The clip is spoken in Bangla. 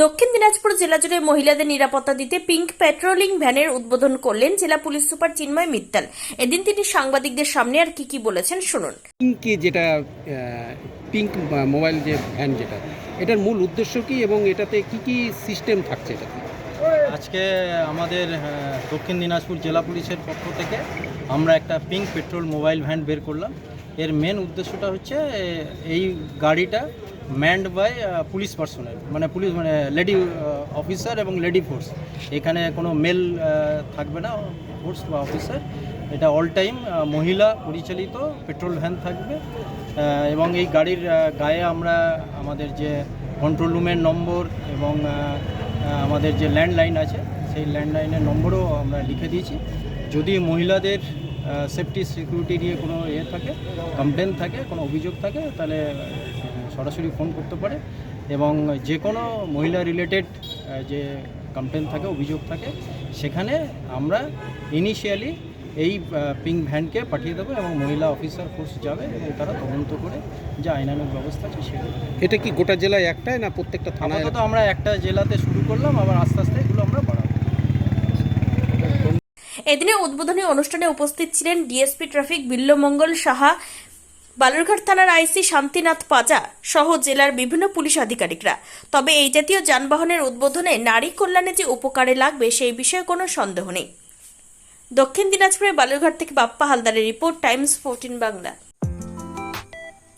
দক্ষিণ দিনাজপুর জেলা জুড়ে মহিলাদের নিরাপত্তা দিতে পিঙ্ক পেট্রোলিং ভ্যানের উদ্বোধন করলেন জেলা পুলিশ সুপার চিন্ময় মিত্তাল। এদিন তিনি সাংবাদিকদের সামনে আর কি কি বলেছেন শুনুন। পিঙ্ক যেটা পিঙ্ক মোবাইল যে ভ্যান যেটা এটার মূল উদ্দেশ্য কি এবং এটাতে কি কি সিস্টেম থাকছে এটাতে আজকে আমাদের দক্ষিণ দিনাজপুর জেলা পুলিশের পক্ষ থেকে আমরা একটা পিঙ্ক পেট্রোল মোবাইল ভ্যান বের করলাম। এর মেন উদ্দেশ্যটা হচ্ছে এই গাড়িটা ম্যান্ড বাই পুলিশ পার্সোনাল মানে পুলিশ মানে লেডি অফিসার এবং লেডি ফোর্স এখানে কোনো মেল থাকবে না ফোর্স বা অফিসার এটা অল টাইম মহিলা পরিচালিত পেট্রোল ভ্যান থাকবে। এবং এই গাড়ির গায়ে আমরা আমাদের যে কন্ট্রোল রুমের নম্বর এবং আমাদের যে ল্যান্ডলাইন আছে, সেই ল্যান্ডলাইনের নম্বরও আমরা লিখে দিয়েছি। যদি মহিলাদের সেফটি সিকিউরিটি নিয়ে কোনো ইয়ে থাকে কমপ্লেন থাকে, কোনো অভিযোগ থাকে, তাহলে সরাসরি ফোন করতে পারে এবং যে কোনো মহিলা রিলেটেড যে কমপ্লেন থাকে অভিযোগ থাকে সেখানে আমরা ইনিশিয়ালি এই পিঙ্ক ভ্যানকে পাঠিয়ে দেবো এবং মহিলা অফিসার ফোর্স যাবে এবং তারা তদন্ত করে যে আইনানুগ ব্যবস্থা আছে সেগুলো এটা কি গোটা জেলায় একটাই না প্রত্যেকটা থানায় আপাতত আমরা একটা জেলাতে শুরু করলাম আবার আস্তে আস্তে এগুলো আমরা বাড়াবো। এদিনে উদ্বোধনী অনুষ্ঠানে উপস্থিত ছিলেন ডিএসপি ট্রাফিক বিল্লমঙ্গল সাহা বালুরঘাট থানার আইসি শান্তিনাথ পাজা সহ জেলার বিভিন্ন পুলিশ আধিকারিকরা। তবে এই জাতীয় যানবাহনের উদ্বোধনে নারী কল্যাণে যে উপকারে লাগবে সেই বিষয়ে কোনো সন্দেহ নেই। দক্ষিণ দিনাজপুরের বালুরঘাট থেকে বাপ্পা হালদারের report, Times fourteen Bangla.